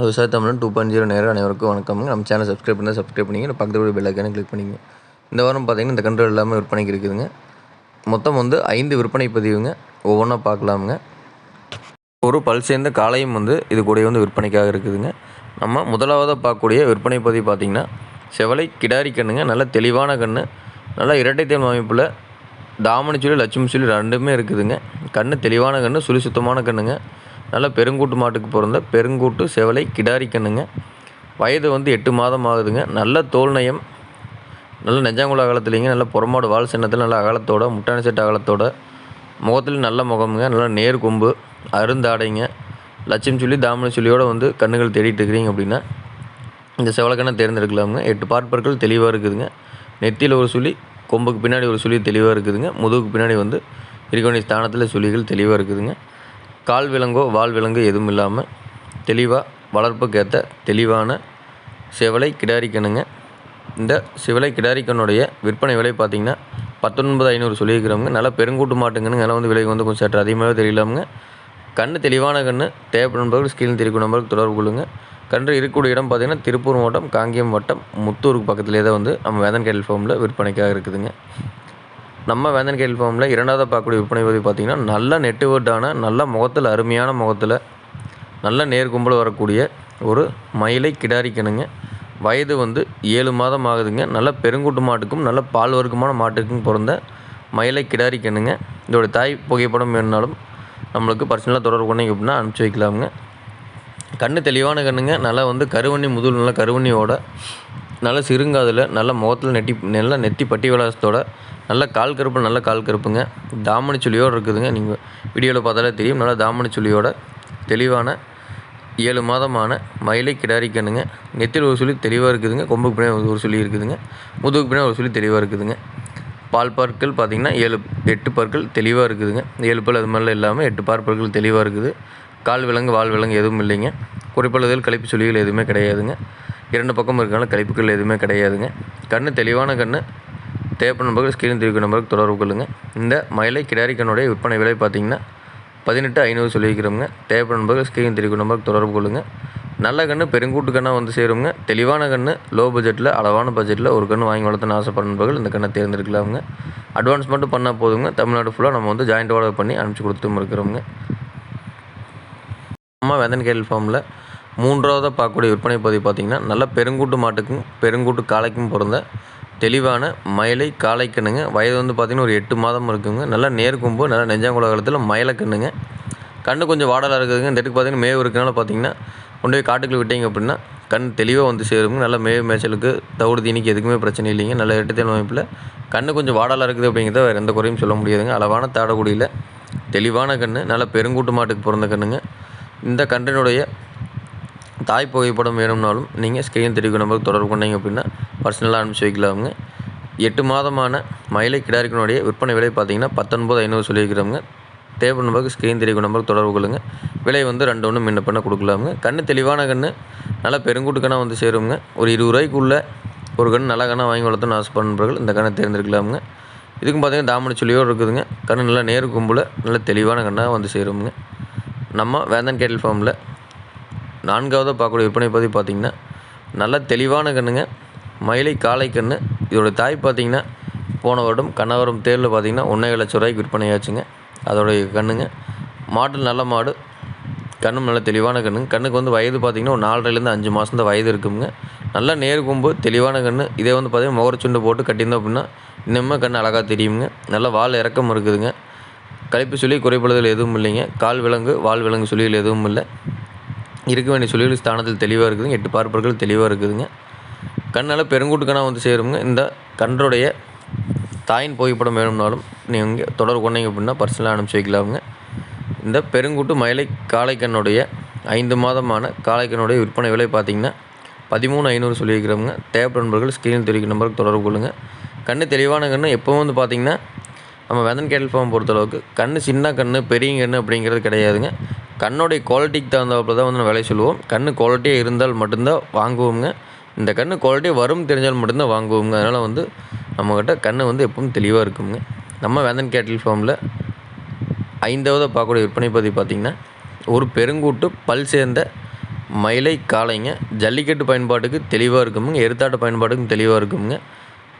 விவசாய தமிழன் two point zero நேரம் அனைவருக்கும் வணக்கம். நம்ம சேனல் சப்ஸ்கிரைப் பண்ணால் சப்ஸ்கிரைப் பண்ணிங்க பக்கத்தில் உள்ள பெல் கிளிக் பண்ணிங்க இந்த வாரம் பார்த்தீங்கன்னா இந்த கன்று எல்லாமே விற்பனைக்கு இருக்குதுங்க. மொத்தம் வந்து ஐந்து விற்பனை பதிவுங்க. ஒவ்வொன்றா பார்க்கலாமுங்க. ஒரு பல் சேர்ந்த காளையும் வந்து இது கூட வந்து விற்பனைக்காக இருக்குதுங்க. நம்ம முதலாவதாக பார்க்கக்கூடிய விற்பனை பதிவு பார்த்திங்கன்னா செவலை கிடாரி கண்ணுங்க. நல்ல தெளிவான கன்று நல்லா இரட்டைத்தேன் அமைப்பில் தாமணி சொல்லி லட்சுமி சொல்லி ரெண்டுமே இருக்குதுங்க. கண்ணு தெளிவான கன்று சுழி சுத்தமான கண்ணுங்க. நல்ல பெருங்கூட்டு மாட்டுக்கு பிறந்த பெருங்கூட்டு செவலை கிடாரிக்கணுங்க வயது வந்து எட்டு மாதம் ஆகுதுங்க. நல்ல தோல் நயம். நல்ல நெஞ்சாங்குள அகலத்துலேங்க. நல்ல புறமாடு வால் சின்னத்தில் நல்ல அகலத்தோட முட்டாணி செட்டு அகலத்தோட முகத்தில் நல்ல முகமுங்க. நல்ல நேர் கொம்பு அருந்தாடைங்க. லட்சுமி சொல்லி தாமணி சொல்லியோடு வந்து கண்ணுகள் தேடிட்டு இருக்கிறீங்க அப்படின்னா இந்த செவலக்கண்ணை தேர்ந்தெடுக்கலாமுங்க. எட்டு பார்ப்பர்கள் தெளிவாக இருக்குதுங்க. நெத்தியில் ஒரு சுழி கொம்புக்கு பின்னாடி ஒரு சுழி தெளிவாக இருக்குதுங்க. முதுகுக்கு பின்னாடி வந்து இருக்க வேண்டிய ஸ்தானத்தில் சுழிகள் தெளிவாக இருக்குதுங்க. கால் விலங்கோ வால் விலங்கோ எதுவும் இல்லாமல் தெளிவாக வளர்ப்புக்கேற்ற தெளிவான சிவலை கிடாரிக்கணுங்க. இந்த சிவலை கிடாரிக்கனுடைய விற்பனை விலை பார்த்திங்கன்னா பத்தொன்பது ஐநூறு சொல்லியிருக்கிறவங்க நல்லா பெருங்கூட்டு மாட்டுங்கன்னு நல்லா வந்து விலை வந்து கொஞ்சம் சற்று. அதிகமாகவே தெரியலாமுங்க. கண் தெளிவான கண் தேவைப்படும் நண்பர்கள் ஸ்கிரீன் தெரிவிக்கும் நம்பருக்கு தொடர்பு கொள்ளுங்க. கன்று இருக்கக்கூடிய இடம் பார்த்திங்கன்னா திருப்பூர் மாவட்டம் காங்கேயம் வட்டம் முத்தூருக்கு பக்கத்துலேயே தான் வந்து நம்ம வேதன் கேட்டல் ஃபார்மில் விற்பனைக்காக இருக்குதுங்க. நம்ம வேந்தன் கேள்வி ஃபார்மில் இரண்டாவது பார்க்கக்கூடிய விற்பனை பதிவு பார்த்திங்கன்னா நல்ல நெட்டுவர்டான நல்ல முகத்தில் அருமையான முகத்தில் நல்ல நேர்கும்பல் வரக்கூடிய ஒரு மயிலை கிடாரிக்கணுங்க. வயது வந்து ஏழு மாதம் ஆகுதுங்க. நல்ல பெருங்குட்டு மாட்டுக்கும் நல்ல பால் வர்க்கமான மாட்டுக்கும் பிறந்த மயிலை கிடாரிக்கணுங்க. இதோட தாய் புகைப்படம் வேணுனாலும் நம்மளுக்கு பர்சனலாக தொடர்பு கொண்டீங்க அப்படின்னா அனுப்பிச்சி வைக்கலாமுங்க. கண்ணு தெளிவான கண்ணுங்க. நல்லா வந்து கருவண்ணி முதல் நல்லா கருவண்ணியோட நல்ல சிறுங்காதில் நல்ல முகத்தில் நெட்டி நல்ல நெத்தி பட்டி விலாசத்தோட நல்ல கால் கருப்பு நல்ல கால் கருப்புங்க. தாமணி சுழியோடு இருக்குதுங்க. நீங்கள் வீடியோவில் பார்த்தாலே தெரியும். நல்லா தாமணி சுழியோட தெளிவான ஏழு மாதமான மயிலை கிடாரி நெத்தில் ஒரு சுழி தெளிவாக இருக்குதுங்க. கொம்புக்கு பின்னாடி ஒரு சுழி இருக்குதுங்க. முதுகுக்கு பின்னாடி ஒரு சுழி தெளிவாக இருக்குதுங்க. பால் பற்கள் பார்த்திங்கன்னா ஏழு எட்டு பற்கள் தெளிவாக இருக்குதுங்க. ஏழு பல் அது மாதிரிலாம் இல்லாமல் எட்டு பால் பற்கள் தெளிவாக இருக்குது. கால் விலங்கு வால் விலங்கு எதுவும் இல்லைங்க. குறிப்பளவில் கழிப்பு சுழிகள் எதுவுமே கிடையாதுங்க. இரண்டு பக்கம் இருக்கனால கழிப்புகள் எதுவுமே கிடையாதுங்க. கண் தெளிவான கண் தேவைப்படும் நம்பர்கள் ஸ்கிரீன் தெரிவிக்கும் நம்பருக்கு தொடர்பு கொள்ளுங்கள் இந்த மயிலை கிடாரிக்கனுடைய விற்பனை விலை பார்த்திங்கன்னா பதினெட்டு ஐநூறு சொல்லியிருக்கிறோங்க தேவைப்படும் நம்பர்கள் ஸ்கிரீன் தெரிவிக்கும் நம்பருக்கு தொடர்பு கொள்ளுங்கள் நல்ல கன்று பெருங்கூட்டு கண்ணாக வந்து சேருங்க தெளிவான கன்று லோ பட்ஜெட்டில் அளவான பட்ஜெட்டில் ஒரு கன்று வாங்கி வளர்த்துன்னு ஆசைப்படுற நண்பர்கள் இந்த கண்ணை தேர்ந்தெடுக்கலாமுங்க. அட்வான்ஸ் மட்டும் பண்ணால் போதுங்க. தமிழ்நாடு ஃபுல்லாக நம்ம வந்து ஜாயிண்ட் ஆர்டர் பண்ணி அனுப்பிச்சி கொடுத்தும் இருக்கிறோங்க நம்ம வெந்தன் கேரல் ஃபார்மில் மூன்றாவதாக பார்க்கக்கூடிய விற்பனை பதிவு பார்த்திங்கன்னா நல்ல பெருங்கூட்டு மாட்டுக்கும் பெருங்கூட்டு காளைக்கும் பிறந்த தெளிவான மயிலை காளைக்கண்ணுங்க வயது வந்து பார்த்திங்கன்னா ஒரு எட்டு மாதம் இருக்குங்க. நல்லா நேர்கொம்பு நல்லா நெஞ்சாங்குள காலத்தில் மயிலக்கண்ணுங்க கண்ணு கொஞ்சம் வாடலாக இருக்குதுங்க. இந்த இடத்துக்கு பார்த்திங்கன்னா மேவு இருக்கனால பார்த்திங்கன்னா கொண்டு போய் காட்டுக்குள்ள விட்டீங்க அப்படின்னா கண் தெளிவாக வந்து சேருங்க நல்லா மேவு மேய்ச்சலுக்கு தவிடு தீனிக்கு எதுக்குமே பிரச்சனை இல்லைங்க. நல்ல எட்டுத்தேன் அமைப்பில் கண்ணு கொஞ்சம் வாடலாக இருக்குது அப்படிங்கிறத வேறு எந்த குறையும் சொல்ல முடியாதுங்க. அளவான தாடக்குடியில் தெளிவான கன்று நல்ல பெருங்கூட்டு மாட்டுக்கு பிறந்த கண்ணுங்க. இந்த கன்றினுடைய தாய் புகைப்படம் வேணும்னாலும் நீங்கள் ஸ்கிரீன் தெரிவிக்கும் நம்பருக்கு தொடர்பு கொண்டீங்க அப்படின்னா பர்சனலாக அனுப்பிச்சி வைக்கலாமுங்க. எட்டு மாதமான மயிலை கிடாரிக்கனுடைய விற்பனை விலை பார்த்தீங்கன்னா பத்தொன்பது ஐநூறு சொல்லியிருக்கிறவங்க தேவை நம்பருக்கு ஸ்க்ரீன் தெரிவிக்கும் நம்பருக்கு தொடர்பு கொள்ளுங்கள் விலை வந்து ரெண்டு ஒன்று முன்ன பண்ண கொடுக்கலாமுங்க. கண்ணு தெளிவான கன்று நல்லா பெருங்கூட்டு கண்ணாக வந்து சேருங்க ஒரு இருபது ரூபாய்க்குள்ளே ஒரு கன்று நல்ல கண்ணாக வாங்கி வளர்த்துன்னு ஆசை நண்பர்கள் இந்த கண்ணை தேர்ந்தெடுக்கலாமுங்க. இதுக்கும் பார்த்தீங்கன்னா தாமணி சொல்லியோடு இருக்குதுங்க. கண்ணு நல்லா நேரு கும்பில் நல்ல தெளிவான கண்ணாக வந்து சேருங்க நம்ம வேந்தன் கேட்டல் ஃபார்மில் நான்காவதாக பார்க்கக்கூடிய விற்பனை பற்றி பார்த்திங்கன்னா நல்ல தெளிவான கண்ணுங்க. மயிலை காளை கன்று இதோட தாய் பார்த்திங்கன்னா போன வருடம் கண்ணவரம் தேரில் பார்த்திங்கன்னா ஒன்றே லட்ச ரூபாய்க்கு விற்பனையாச்சுங்க அதோடைய கண்ணுங்க. மாடு நல்ல மாடு. கண்ணும் நல்ல தெளிவான கண்ணு கண்ணுக்கு வந்து வயது பார்த்திங்கன்னா ஒரு நாலரைலேருந்து அஞ்சு மாதம் தான் வயது இருக்குங்க. நல்ல நேர் கொம்பு தெளிவான கன்று இதே வந்து பார்த்திங்கன்னா முகரச்சுண்டு போட்டு கட்டியிருந்தோம் அப்படின்னா இன்னுமே கண் அழகாக தெரியுங்க. நல்ல வால் இறக்கம் இருக்குதுங்க. கழிப்பு சொல்லி குறைபடுதல் எதுவும் இல்லைங்க. கால் விலங்கு வால் விலங்கு சொல்லிகள் எதுவும் இல்லை. இருக்க வேண்டிய சொல்லிகள் ஸ்தானத்தில் தெளிவாக இருக்குதுங்க. எட்டு பார்ப்பர்கள் தெளிவாக இருக்குதுங்க. கண்ணால் பெருங்கூட்டுக்கணா வந்து சேருங்க இந்த கன்றுடைய தாயின் புகைப்படம் வேணும்னாலும் நீங்கள் தொடர்பு கொண்டீங்க அப்படின்னா பர்சனலாக அனுப்பிச்சி வைக்கலாமுங்க. இந்த பெருங்கூட்டு மயிலை காளைக்கண்ணுடைய ஐந்து மாதமான காளைக்கண்ணுடைய விற்பனை விலை பார்த்திங்கன்னா பதிமூணு ஐநூறு சொல்லியிருக்கிறவங்க தேவைப்படும் நண்பர்கள் ஸ்க்ரீனில் தெரிவிக்கும் நம்பருக்கு தொடர்பு கொள்ளுங்கள் கண் தெளிவான கண்ணு எப்போவும் வந்து பார்த்திங்கன்னா நம்ம வெதன் கேட்டல் ஃபார்ம் பொறுத்தளவுக்கு கண் சின்ன கண் பெரிய கண் அப்படிங்கிறது கிடையாதுங்க. கண்ணுடைய குவாலிட்டிக்கு தகுந்தாப்புல தான் வந்து நம்ம விலை சொல்லுவோம். கண் குவாலிட்டியாக இருந்தால் மட்டும்தான் வாங்குவோங்க. இந்த கண் குவாலிட்டி வரும் தெரிஞ்சால் மட்டும்தான் வாங்குவோங்க. அதனால் வந்து நம்மக்கிட்ட கண் வந்து எப்பவும் தெளிவாக இருக்குங்க. நம்ம வேந்தன் கேட்டில் ஃபார்மில் ஐந்தாவது பார்க்கக்கூடிய விற்பனை பதிவு பார்த்திங்கன்னா ஒரு பெருங்கூட்டு பல் சேர்ந்த மயிலை காளைங்க ஜல்லிக்கட்டு பயன்பாட்டுக்கு தெளிவாக இருக்குமுங்க. எருத்தாட்ட பயன்பாட்டுக்கும் தெளிவாக இருக்குமுங்க.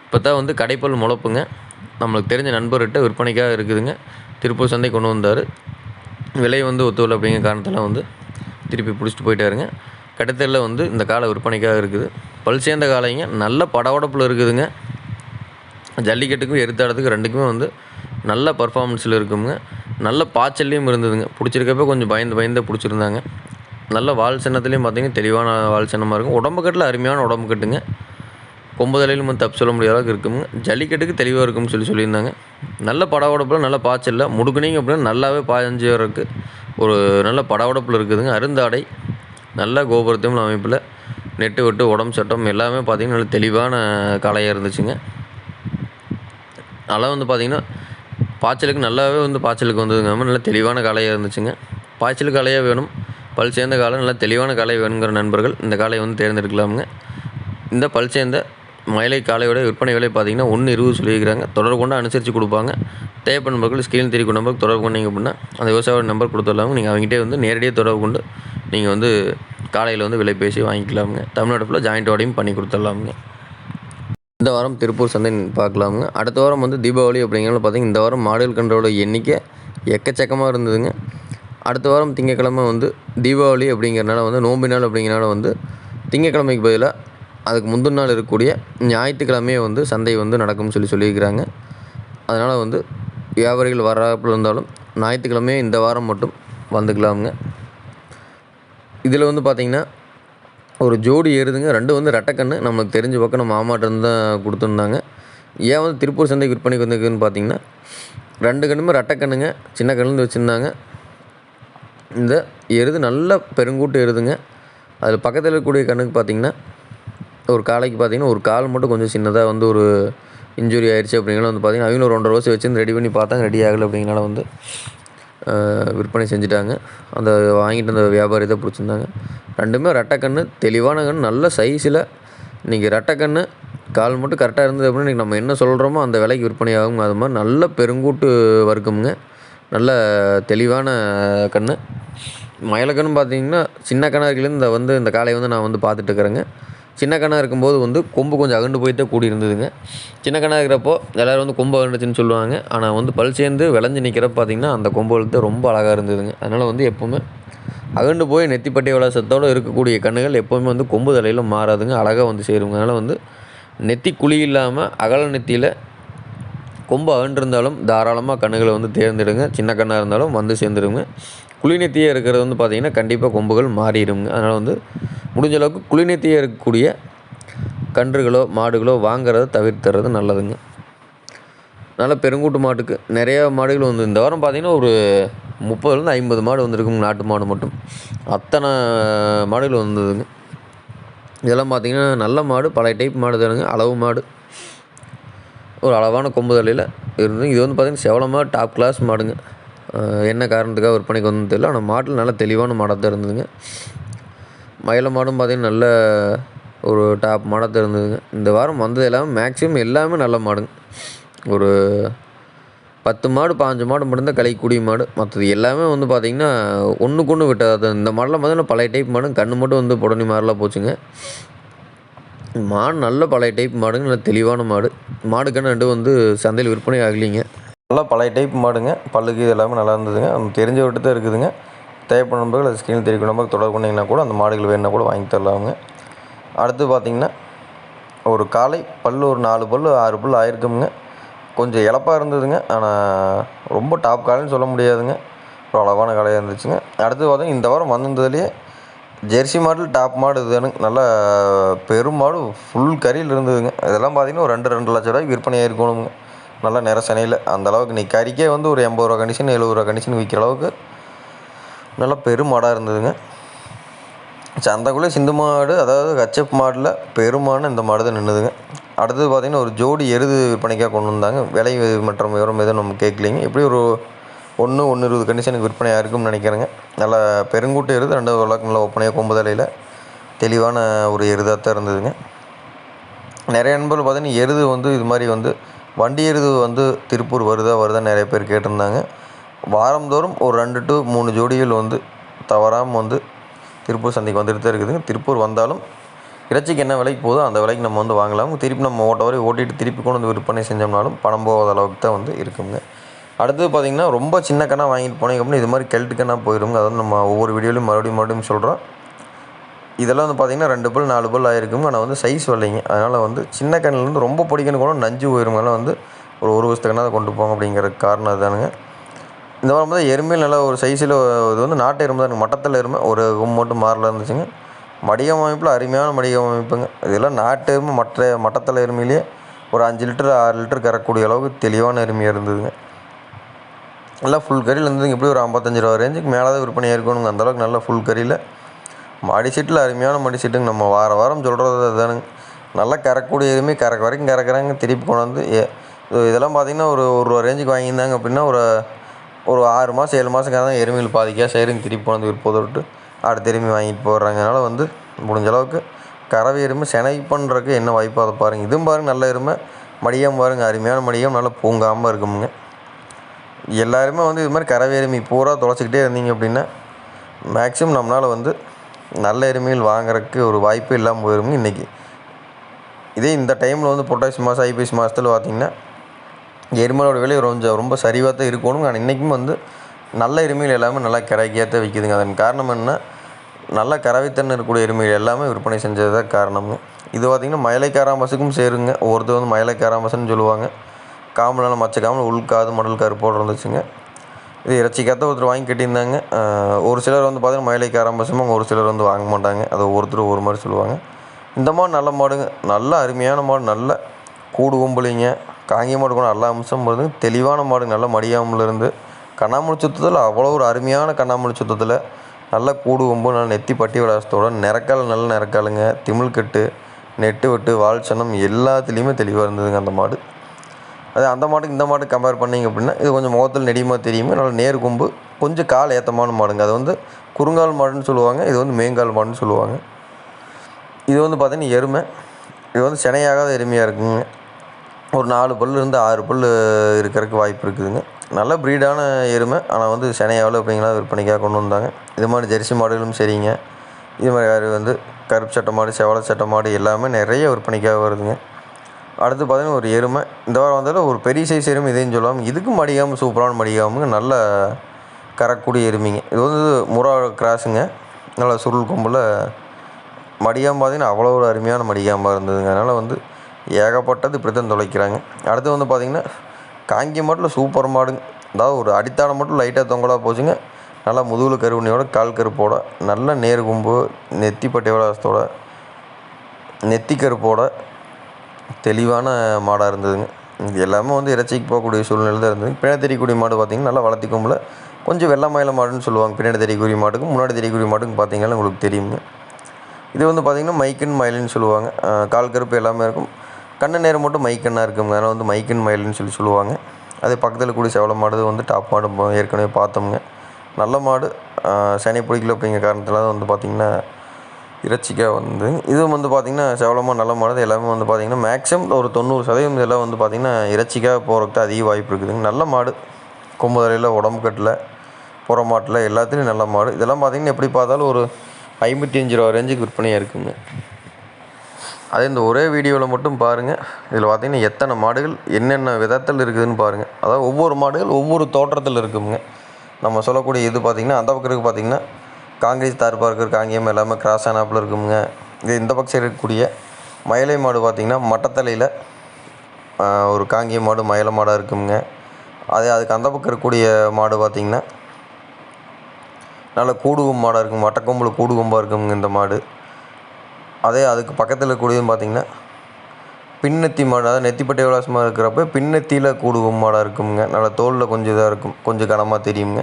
இப்போ தான் வந்து கடைப்பல் முளப்புங்க. நம்மளுக்கு தெரிஞ்ச நண்பர்கிட்ட விற்பனைக்காக இருக்குதுங்க. திருப்பூர் சந்தை கொண்டு வந்தார். விலை வந்து ஒத்துவலை அப்படிங்கிற காரணத்தில் வந்து திருப்பி பிடிச்சிட்டு போயிட்டாருங்க கடைத்தெருவில் வந்து இந்த காலை விற்பனைக்காக இருக்குது. பல் சேர்ந்த காலைங்க நல்ல படவடப்பில் இருக்குதுங்க. ஜல்லிக்கட்டுக்கும் எருத்தாடத்துக்கு ரெண்டுக்குமே வந்து நல்ல பர்ஃபார்மன்ஸில் இருக்குங்க. நல்ல பாய்ச்சல்லையும் இருந்ததுங்க. பிடிச்சிருக்கப்ப கொஞ்சம் பயந்து பயந்து பிடிச்சிருந்தாங்க. நல்ல வால் சின்னத்துலேயும் பார்த்தீங்கன்னா தெளிவான வால் சின்னமாக இருக்கும். உடம்பு கட்டில் அருமையான உடம்பு கட்டுங்க. கொம்பு தலையிலும் தப்பு சொல்ல முடியாத அளவுக்கு இருக்குங்க. ஜல்லிக்கட்டுக்கு தெளிவாக இருக்கும்னு சொல்லி சொல்லியிருந்தாங்க. நல்ல படவடப்பில் நல்ல பாய்ச்சலில். முடுக்குனீங்க அப்படின்னா நல்லாவே பாய்ஞ்சு வரக்கு ஒரு நல்ல படவடப்பில் இருக்குதுங்க. அருந்தாடை நல்ல கோபுரத்தையும் அமைப்பில் நெட்டு வெட்டு உடம்பு சட்டம் எல்லாமே பார்த்திங்கன்னா நல்ல தெளிவான கலையாக இருந்துச்சுங்க. அதெல்லாம் வந்து பார்த்திங்கன்னா பாய்ச்சலுக்கு நல்லாவே வந்து பாய்ச்சலுக்கு வந்ததுங்க. நல்ல தெளிவான கலையாக இருந்துச்சுங்க. பாய்ச்சல் கலையாக வேணும். பல் சேர்ந்த காலம் நல்லா தெளிவான காலை வேணுங்கிற நண்பர்கள் இந்த காலையை வந்து தேர்ந்தெடுக்கலாமுங்க. இந்த பல் சேர்ந்த மயிலை காலையோட விற்பனை விலை பார்த்தீங்கன்னா ஒன்று இருபது சொல்லியிருக்கிறாங்க. தொடர்பு கொண்டு அனுசரித்து கொடுப்பாங்க. தேவைப்படும் நம்பர்கள் ஸ்கிரீன் தெரிவிக்கும் நம்பருக்கு தொடர்பு கொண்டீங்க அப்படின்னா அந்த விவசாய நம்பர் கொடுத்துடலாமுங்க நீங்கள் அவங்ககிட்டே வந்து நேரடியாக தொடர்பு கொண்டு நீங்கள் வந்து காலையில் வந்து விலை பேசி வாங்கிக்கலாமுங்க. தமிழ்நாடு ஃபுல்லாக ஜாயிண்ட் ஆர்டையும் பண்ணி கொடுத்துடலாமுங்க. இந்த வாரம் திருப்பூர் சந்தை பார்க்கலாமுங்க. அடுத்த வாரம் வந்து தீபாவளி அப்படிங்கிறத பார்த்தீங்கன்னா இந்த வாரம் மாடுகள் கன்றோட எண்ணிக்கை எக்கச்சக்கமாக இருந்ததுங்க. அடுத்த வாரம் திங்கக்கிழமை வந்து தீபாவளி அப்படிங்கிறனால வந்து நோம்பு நாள் அப்படிங்கிறனால வந்து திங்கக்கிழமைக்கு பதிலாக அதுக்கு முந்தின நாள் இருக்கக்கூடிய ஞாயிற்றுக்கிழமையே வந்து சந்தை வந்து நடக்கும்னு சொல்லி சொல்லியிருக்கிறாங்க. அதனால் வந்து வியாபாரிகள் வராப்பில் இருந்தாலும் ஞாயிற்றுக்கிழமையே இந்த வாரம் மட்டும் வந்துக்கலாமுங்க. இதில் வந்து பார்த்திங்கன்னா ஒரு ஜோடி ஏறுதுங்க. ரெண்டு வந்து ரெட்டக்கன்று நம்மளுக்கு தெரிஞ்ச பக்கம் நம்ம மாமாட்டம் தான் கொடுத்துருந்தாங்க. ஏன் வந்து திருப்பூர் சந்தைக்கு விற்பனைக்கு வந்துருக்குன்னு பார்த்தீங்கன்னா ரெண்டு கண்ணுமே ரெட்டக்கண்ணுங்க. சின்ன கண்ணுலேருந்து வச்சுருந்தாங்க. இந்த எருது நல்ல பெருங்கூட்டு எருதுங்க அதில் பக்கத்தில் இருக்கக்கூடிய கண்ணுக்கு பார்த்திங்கன்னா ஒரு காலைக்கு பார்த்தீங்கன்னா ஒரு கால் மட்டும் கொஞ்சம் சின்னதாக வந்து ஒரு இன்ஜுரி ஆயிடுச்சு அப்படிங்கலாம் வந்து பார்த்திங்கன்னா அவங்க ஒரு ஒன்றரை வருஷம் வச்சுருந்து ரெடி பண்ணி பார்த்தாங்க ரெடி ஆகலை அப்படிங்கனால வந்து விற்பனை செஞ்சுட்டாங்க. அந்த வாங்கிட்டு அந்த வியாபாரி தான் பிடிச்சிருந்தாங்க. ரெண்டுமே ரெட்டைக்கன்று தெளிவான கன்று நல்ல சைஸில் இன்றைக்கி ரெட்டைக்கன்று கால் மட்டும் கரெக்டாக இருந்தது அப்படின்னா இன்றைக்கி நம்ம என்ன சொல்கிறோமோ அந்த விலைக்கு விற்பனை ஆகும் அது மாதிரி நல்ல பெருங்கூட்டு வர்க்கமுங்க. நல்ல தெளிவான கன்று மயிலக்கண்ணு பார்த்தீங்கன்னா சின்ன கணக்குலேருந்து இந்த வந்து இந்த காளையை வந்து நான் வந்து பார்த்துட்டு இருக்கிறேங்க. சின்ன கண்ணாக இருக்கும்போது வந்து கொம்பு கொஞ்சம் அகண்டு போயிட்டே கூடி இருந்ததுங்க சின்ன கண்ணாக இருக்கிறப்போ எல்லோரும் வந்து கொம்பு அகண்டுச்சுன்னு சொல்லுவாங்க. ஆனால் வந்து பல் சேர்ந்து விளைஞ்சு நிற்கிறப்ப பார்த்தீங்கன்னா அந்த கொம்பு வளர்த்து ரொம்ப அழகாக இருந்ததுங்க. அதனால் வந்து எப்போவுமே அகண்டு போய் நெத்திப்பட்டை விளாசத்தோடு இருக்கக்கூடிய கண்ணுகள் எப்போவுமே வந்து கொம்பு தலையில் மாறாதுங்க. அழகாக வந்து சேருங்க. அதனால் வந்து நெத்தி குழி இல்லாமல் அகல நெத்தியில் கொம்பு அகன்றிருந்தாலும் தாராளமாக கண்ணுகளை வந்து தேர்ந்தெடுங்க. சின்ன கண்ணாக இருந்தாலும் வந்து சேர்ந்துருங்க. குளிநெத்தியாக இருக்கிறது வந்து பார்த்திங்கன்னா கண்டிப்பாக கொம்புகள் மாறிடுங்க அதனால் வந்து முடிஞ்ச அளவுக்கு குளிநெத்தியாக இருக்கக்கூடிய கன்றுகளோ மாடுகளோ வாங்குறத தவிர்த்துறது நல்லதுங்க. நல்ல பெருங்கூட்டு மாட்டுக்கு நிறையா மாடுகள் வந்து இந்த வாரம் பார்த்திங்கன்னா ஒரு முப்பதுலேருந்து ஐம்பது மாடு வந்திருக்குங்க நாட்டு மாடு மட்டும். அத்தனை மாடுகள் வந்ததுங்க. இதெல்லாம் பார்த்திங்கன்னா நல்ல மாடு பழைய டைப் மாடு தானுங்க. அளவு மாடு. ஒரு அளவான கொம்பு தலையில் இருந்து இது வந்து பார்த்திங்கன்னா செவலமாக டாப் கிளாஸ் மாடுங்க. என்ன காரணத்துக்காக விற்பனைக்கு வந்து தெரியல. ஆனால் மாட்டில் நல்ல தெளிவான மாடாக தான் இருந்ததுங்க. மயில மாடும் பார்த்திங்கன்னா நல்ல ஒரு டாப் மாடாக தான் இருந்ததுங்க. இந்த வாரம் வந்தது எல்லாமே மேக்ஸிமம் எல்லாமே நல்ல மாடுங்க. ஒரு பத்து மாடு பாஞ்சு மாடு மட்டும்தான் கலைக்கூடிய மாடு. மற்றது எல்லாமே வந்து பார்த்திங்கன்னா ஒன்றுக்கு ஒன்று விட்டதாக இந்த மாடெல்லாம் பார்த்தீங்கன்னா பழைய டைப் மாடு கண்ணு மட்டும் வந்து புடனி மாடலாம் போச்சுங்க. மாடு நல்ல பழைய டைப் மாடுங்க. நல்ல தெளிவான மாடு. மாடு கண்ணு ரெண்டு வந்து சந்தையில் விற்பனை ஆகலைங்க. நல்லா பழைய டைப் மாடுங்க. பல்லுக்கு இது எல்லாமே நல்லா இருந்ததுங்க. நம்ம தெரிஞ்ச விட்டு தான் இருக்குதுங்க. தேவைப்படும் நம்பர்கள் அது ஸ்க்ரீன் தெரிவிக்கும் நம்பருக்கு தொடர்பு பண்ணிங்கன்னா கூட அந்த மாடுகள் வேணுன்னா கூட வாங்கி தரலாமுங்க. அடுத்து பார்த்திங்கன்னா ஒரு காலை பல்லு ஒரு நாலு பல் ஆறு பல் ஆயிருக்குங்க கொஞ்சம் இழப்பாக இருந்ததுங்க. ஆனால் ரொம்ப டாப் காலைன்னு சொல்ல முடியாதுங்க. ஒரு அளவான காலையாக இருந்துச்சுங்க. அடுத்து பார்த்தீங்கன்னா இந்த வாரம் வந்திருந்ததுலேயே ஜெர்சி மாடல் டாப் மாடு இதுதானுங்க. நல்லா பெரும் மாடு ஃபுல் கறியில் இருந்ததுங்க. இதெல்லாம் பார்த்தீங்கன்னா ஒரு ரெண்டு ரெண்டு லட்ச ரூபாய்க்கு விற்பனை ஆயிருக்கணுங்க. நல்லா நேரம் சனையில் அந்த அளவுக்கு நீ கறிக்கே வந்து ஒரு எண்பது ரூபா கண்டிஷன் எழுபது ரூபா கண்டிஷன் விற்கிற அளவுக்கு நல்லா பெருமாடாக இருந்ததுங்க. சந்தைக்குள்ளே சிந்து மாடு அதாவது ஹச்எப் மாடில் பெருமான இந்த மாடு தான் நின்றுதுங்க அடுத்தது பார்த்திங்கன்னா ஒரு ஜோடி எருது விற்பனைக்காக கொண்டு வந்தாங்க. விலை மற்றும் விவரம் எதுவும் நம்ம கேட்கலிங்க. எப்படி ஒரு ஒன்று ஒன்று இருபது கண்டிஷனுக்கு விற்பனை இருக்கும்னு நினைக்கிறேங்க. நல்லா பெருங்கூட்டு எருது ரெண்டாவது ஓரளவுக்கு நல்லா ஒப்பனையாக கொம்புதலையில் தெளிவான ஒரு எருதாக தான் இருந்ததுங்க. நிறைய நண்பர்கள் பார்த்தீங்கன்னா எருது வந்து இது மாதிரி வந்து வண்டி எருது வந்து திருப்பூர் வருதா வருதா நிறைய பேர் கேட்டிருந்தாங்க. வாரந்தோறும் ஒரு ரெண்டு டு மூணு ஜோடிகள் வந்து தவறாமல் வந்து திருப்பூர் சந்தைக்கு வந்துட்டு தான் இருக்குதுங்க திருப்பூர் வந்தாலும் இறைச்சிக்கு என்ன விலைக்கு போதோ அந்த விலைக்கு நம்ம வந்து வாங்கலாம். திருப்பி நம்ம ஓட்ட வரை ஓட்டிட்டு திருப்பி கொண்டு வந்து விற்பனை செஞ்சோம்னாலும் பணம் போகாத அளவுக்கு தான் வந்து இருக்குங்க. அடுத்தது பார்த்திங்கன்னா ரொம்ப சின்ன கண்ணாக வாங்கிட்டு போனீங்க அப்படின்னா இது மாதிரி கெல்ட்டு கண்ணாக போயிடுங்க. அதாவது நம்ம ஒவ்வொரு வீடியோலையும் மறுபடியும் மறுபடியும் சொல்கிறோம் இதெல்லாம் வந்து பார்த்திங்கன்னா ரெண்டு பல் நாலு பல் ஆயிருக்குங்க. ஆனால் வந்து சைஸ் வரலைங்க. அதனால் வந்து சின்ன கண்ணிலேருந்து ரொம்ப பிடிக்கணும் கூட நஞ்சு போயிடும் அதனால் வந்து ஒரு ஒரு வருஷத்துக்குனா கொண்டு போங்க அப்படிங்கிற காரணம் அதுதானுங்க. இந்த வாரம் தான் எருமையில் நல்லா ஒரு சைஸில் இது வந்து நாட்டு எருமை தான் மட்டத்தில் எருமை ஒரு மட்டும் மாறல இருந்துச்சுங்க. மடியம் அமைப்பில் அருமையான மடியம் அமைப்புங்க. இதெல்லாம் நாட்டு எருமை மற்ற மட்டத்தில் எருமையிலேயே ஒரு அஞ்சு லிட்டர் ஆறு லிட்டர் கறக்கூடிய அளவுக்கு தெளிவான எருமையாக இருந்ததுங்க. நல்லா ஃபுல் கறியில் இருந்ததுங்க. இப்படி ஒரு ஐம்பத்தஞ்சு ரூபா ரேஞ்சுக்கு மேலே தான் விற்பனை இருக்கணுங்க. அந்தளவுக்கு நல்லா ஃபுல் கறியில் மடி சீட்டில் அருமையான மடிசீட்டுங்க நம்ம வார வாரம் சொல்கிறது தானுங்க நல்லா கறக்கக்கூடிய எதுவுமே கறக்க வரைக்கும் கறக்குறாங்க. திருப்பி கொண்டாந்து ஏ இதெல்லாம் பார்த்திங்கன்னா ஒரு ஒரு ரூபா ரேஞ்சுக்கு வாங்கியிருந்தாங்க அப்படின்னா ஒரு ஒரு ஆறு மாதம் ஏழு மாதம் தான் எருமையில் பாதிக்காக சரிங்க. திருப்பி கொண்டாந்து விற்பதை விட்டு அடுத்த எருமை வாங்கிட்டு போடுறாங்க அதனால் வந்து முடிஞ்ச அளவுக்கு கறவை எருமை செனை பண்ணுறதுக்கு என்ன வாய்ப்பு அதை பாருங்கள் இதுவும் பாருங்கள் நல்ல எருமை. மடியம் பாருங்கள் அருமையான மடியம் நல்லா பூங்காமல் இருக்குமுங்க. எல்லாருமே வந்து இது மாதிரி கறவை எருமை பூரா தொலைச்சிக்கிட்டே இருந்தீங்க அப்படின்னா மேக்ஸிமம் நம்மளால் வந்து நல்ல எருமைகள் வாங்குறதுக்கு ஒரு வாய்ப்பு இல்லாமல் போயிருங்க இன்றைக்கி இதே இந்த டைமில் வந்து புரட்டாசி மாதம் ஐபிஎஸ் மாதத்தில் பார்த்திங்கன்னா எருமையோட விலை கொஞ்சம் ரொம்ப சரிவாக தான் இருக்கணும் ஆனால் இன்றைக்கும் வந்து நல்ல எருமைகள் எல்லாமே நல்லா கிடைக்காத விற்கிதுங்க அதன் காரணம் என்ன? நல்ல கறவைத்தன்மை இருக்கக்கூடிய எருமைகள் எல்லாமே விற்பனை செஞ்சது தான் காரணம்ங்க இது பார்த்திங்கன்னா மயிலை காராமசுக்கும் சேருங்க. ஒவ்வொருத்தர் வந்து மயிலை காராமசுன்னு சொல்லுவாங்க. காம்புனால மச்ச உள் உள்காது மடல் கருப்போடு இருந்துச்சுங்க இது இறைச்சிக்காத்த ஒருத்தர் வாங்கி கட்டியிருந்தாங்க. ஒரு சிலர் வந்து பார்த்திங்கன்னா மயிலைக்கு ஆரம்பிச்சமாக ஒரு சிலர் வந்து வாங்க மாட்டாங்க. அது ஒவ்வொருத்தரும் ஒரு மாதிரி சொல்லுவாங்க. இந்த மாடு நல்ல மாடுங்க நல்ல அருமையான மாடு நல்ல கூடு கும்பலிங்க காங்கி மாடு கூட நல்ல அம்சம் வருதுங்க தெளிவான மாடு நல்ல மடியாமல் இருந்து கண்ணாமூழி சுத்தத்தில் அவ்வளோ ஒரு அருமையான கண்ணாமூழி சுத்தத்தில் நல்ல கூடு கும்பு நல்ல நெத்தி பட்டி விளாசத்தோட நிறக்கால் நல்ல நிறக்காலுங்க திமிழ் கட்டு நெட்டு வெட்டு வால் சனம் எல்லாத்துலேயுமே தெளிவாக இருந்ததுங்க அந்த மாடு. அது அந்த மாட்டுக்கு இந்த மாட்டுக்கு கம்பேர் பண்ணிங்க அப்படின்னா இது கொஞ்சம் முகத்தில் நெடியமாக தெரியுமே நல்ல நேர் கொம்பு கொஞ்சம் கால் ஏற்றமான மாடுங்க. அது வந்து குறுங்கால் மாடுன்னு சொல்லுவாங்க இது வந்து மேங்கால் மாடுன்னு சொல்லுவாங்க. இது வந்து பார்த்திங்கன்னா எருமை. இது வந்து சினையாகாத எருமையாக இருக்குங்க. ஒரு நாலு பல் இருந்து ஆறு பல் இருக்கிறதுக்கு வாய்ப்பு இருக்குதுங்க. நல்ல ப்ரீடான எருமை. ஆனால் வந்து சினையாவில் அப்படிங்களா விற்பனைக்காக கொண்டு வந்தாங்க. இது மாதிரி ஜெர்சி மாடுகளும் சரிங்க. இது மாதிரி யார் வந்து கருப்பு சட்டை மாடு செவலை சட்டை மாடு எல்லாமே நிறைய விற்பனைக்காக வருதுங்க. அடுத்து பார்த்தீங்கன்னா ஒரு எருமை. இந்த வாரம் வந்தாலும் ஒரு பெரிய சைஸ் எருமை இதையும் சொல்லுவாங்க இதுக்கும் மடிக்காமல் சூப்பரான மடிக்காமல் நல்ல கறக்கூடிய எருமைங்க. இது வந்து முறா கிராஸுங்க. நல்லா சுருள் கொம்பில் மடியாமல் பார்த்திங்கன்னா அவ்வளோ ஒரு அருமையான மடிக்காமல் இருந்ததுங்க. அதனால் வந்து ஏகப்பட்டது இப்படி தான் தொலைக்கிறாங்க. அடுத்து வந்து பார்த்திங்கன்னா காங்கி மாட்டில் சூப்பர் மாடுங்க. அதாவது ஒரு அடித்தாடம் மட்டும் லைட்டாக தொங்கலாக போச்சுங்க. நல்லா முதுகில் கருவணியோட கால் கருப்போட நல்ல நேர் கொம்பு நெத்தி பட்டை விளாசத்தோட நெத்தி கருப்போட தெளிவான மாடாக இருந்ததுங்க. இது எல்லாமே வந்து இறைச்சிக்கு போகக்கூடிய சூழ்நிலை தான் இருந்தது. பின்னாடி தெரியக்கூடிய மாடு பார்த்திங்கன்னா நல்லா வளர்த்தி கொம்பில். கொஞ்சம் வெள்ளை மயில மாடுன்னு சொல்லுவாங்க. பின்னாடி தெரியக்கூடிய மாட்டுக்கும் முன்னாடி தெரியக்கூடிய மாட்டுக்கும் பார்த்திங்கன்னா உங்களுக்கு தெரியுங்க. இது வந்து பார்த்திங்கன்னா மைக்கன் மயிலுன்னு சொல்லுவாங்க. கால் கருப்பு எல்லாமே இருக்கும். கண்ணு நேரம் மட்டும் மைக்கண்ணாக இருக்குங்க. அதனால் வந்து மைக்கன் மயிலுன்னு சொல்லி சொல்லுவாங்க. அதே பக்கத்தில் கூடிய செவல மாடு வந்து டாப் மாடு ஏற்கனவே பார்த்தோம்ங்க. நல்ல மாடு. சனி பிடிக்கல அப்படிங்கிற காரணத்தில் வந்து பார்த்திங்கன்னா இறைச்சிக்காக வந்து இதுவும் வந்து பார்த்திங்கன்னா செவலமாக நல்ல மாடு எல்லாமே வந்து பார்த்திங்கன்னா மேக்ஸிமம் ஒரு தொண்ணூறு சதவீதம் இதெல்லாம் வந்து பார்த்திங்கன்னா இறைச்சிக்காக போகிறதுக்கு அதிக வாய்ப்பு இருக்குதுங்க. நல்ல மாடு. கொம்பு தலையில் உடம்பு கட்டில் புற மாட்டில் எல்லாத்துலேயும் நல்ல மாடு. இதெல்லாம் பார்த்திங்கன்னா எப்படி பார்த்தாலும் ஒரு ஐம்பத்தி அஞ்சு ரூபா ரேஞ்சுக்கு விற்பனையாக இருக்குங்க. அதே இந்த ஒரே வீடியோவில் மட்டும் பாருங்கள் இதில் பார்த்தீங்கன்னா எத்தனை மாடுகள் என்னென்ன விதத்தில் இருக்குதுன்னு பாருங்கள் அதாவது ஒவ்வொரு மாடுகள் ஒவ்வொரு தோற்றத்தில் இருக்குங்க. நம்ம சொல்லக்கூடிய இது பார்த்திங்கன்னா அந்த பக்கம் இருக்குது பார்த்திங்கன்னா காங்கிரஸ் தார் பார்க்கர் காங்கேயம் எல்லாமே கிராஸ் ஆனாப்பில் இருக்குங்க இது இந்த பக்கம் சைடு இருக்கக்கூடிய மயிலை மாடு பார்த்திங்கன்னா மட்டத்தலையில் ஒரு காங்கேயம் மாடு மயில மாடாக இருக்குங்க அதே அதுக்கு அந்த பக்கம் இருக்கக்கூடிய மாடு பார்த்திங்கன்னா நல்ல கூடுகும் மாடாக இருக்கும் மட்டக்கொம்பில் கூடுகொம்பாக இருக்குங்க இந்த மாடு. அதே அதுக்கு பக்கத்தில் இருக்கக்கூடியதும் பார்த்திங்கன்னா பின்னத்தி மாடு அதாவது நெத்திப்பட்டை விலாசமாக இருக்கிறப்ப பின்னத்தியில் கூடுகும் மாடாக இருக்குங்க நல்ல தோலில் கொஞ்சம் இதாக இருக்கும் கொஞ்சம் கனமாக தெரியுங்க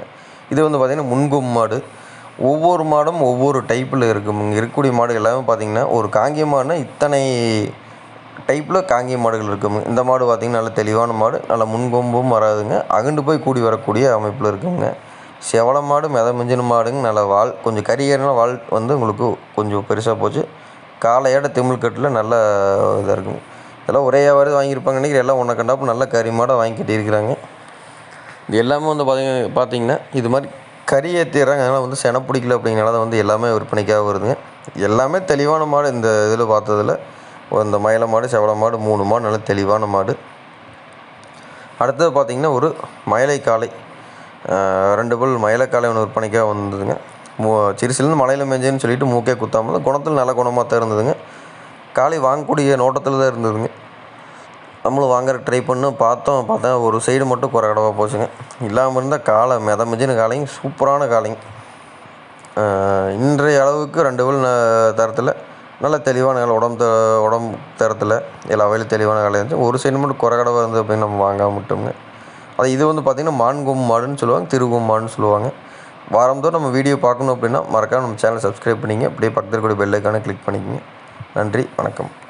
இது வந்து பார்த்திங்கன்னா முன்கும் மாடு. ஒவ்வொரு மாடும் ஒவ்வொரு டைப்பில் இருக்கும். இங்கே இருக்கக்கூடிய மாடு எல்லாமே பார்த்திங்கன்னா ஒரு காங்கிய மாடுனா இத்தனை டைப்பில் காங்கிய மாடுகள் இருக்குங்க இந்த மாடு பார்த்திங்கன்னா நல்ல தெளிவான மாடு நல்ல முன்கொம்பும் வராதுங்க. அகண்டு போய் கூடி வரக்கூடிய அமைப்பில் இருக்குங்க. செவள மாடு மித மிஞ்சின மாடுங்க நல்ல வால் கொஞ்சம் கரியர்னா வால் வந்து உங்களுக்கு கொஞ்சம் பெருசாக போச்சு. காலையோட திமிழ் கட்டில் நல்ல இதாக இருக்குங்க. இதெல்லாம் ஒரே வியாபாரம் வாங்கியிருப்பாங்க நினைக்கிறேன். எல்லாம் ஒன்றை கண்டாப்பு நல்ல கறி மாடை வாங்கி கட்டியிருக்கிறாங்க. இது எல்லாமே வந்து பார்த்தீங்க பார்த்திங்கன்னா இது மாதிரி கறி ஏற்றிடுறாங்க அதனால் வந்து செனை பிடிக்கல அப்படிங்கிறனால வந்து எல்லாமே விற்பனைக்காக வருதுங்க எல்லாமே தெளிவான மாடு இந்த இதில் பார்த்ததுல இந்த மயில மாடு செவள மாடு மூணு மாடு நல்ல தெளிவான மாடு. அடுத்தது பார்த்திங்கன்னா ஒரு மயிலை காளை. ரெண்டு பல் மயிலை காளை ஒன்று விற்பனைக்காக வந்ததுங்க. மூ சிறுசிலேருந்து மலையில் மேஞ்சேன்னு சொல்லிட்டு மூக்கே குத்தாமல் குணத்தில் நல்ல குணமாக தான் இருந்ததுங்க. காளை வாங்கக்கூடிய நோட்டத்தில் தான் இருந்ததுங்க. நம்மளும் வாங்குற ட்ரை பண்ணோம் பார்த்தோம் பார்த்தா ஒரு சைடு மட்டும் குறை கடவாக போச்சுங்க. இல்லாமல் இருந்தால் காலை மித மிஞ்சின காளைங்க சூப்பரான காலைங்க. இன்றைய அளவுக்கு ரெண்டு வேல் தரத்தில் நல்ல தெளிவான காலை உடம்பு த- உடம்பு தரத்தில் எல்லா வயலும் தெளிவான காலை இருந்துச்சு. ஒரு சைடு மட்டும் குறை கடவாக இருந்தது அப்படின்னு நம்ம வாங்காம விட்டோம்ங்க. அது இது வந்து பார்த்திங்கன்னா மான்கொம்பு மாடுன்னு சொல்லுவாங்க திருகொம்பு மாடுன்னு சொல்லுவாங்க. வாரந்தோறும் நம்ம வீடியோ பார்க்கணும் அப்படின்னா மறக்காம நம்ம சேனலை சப்ஸ்கிரைப் பண்ணிங்க. அப்படியே பக்கத்தில் கூட பெல்லைக்கான கிளிக் பண்ணிக்கோங்க. நன்றி வணக்கம்.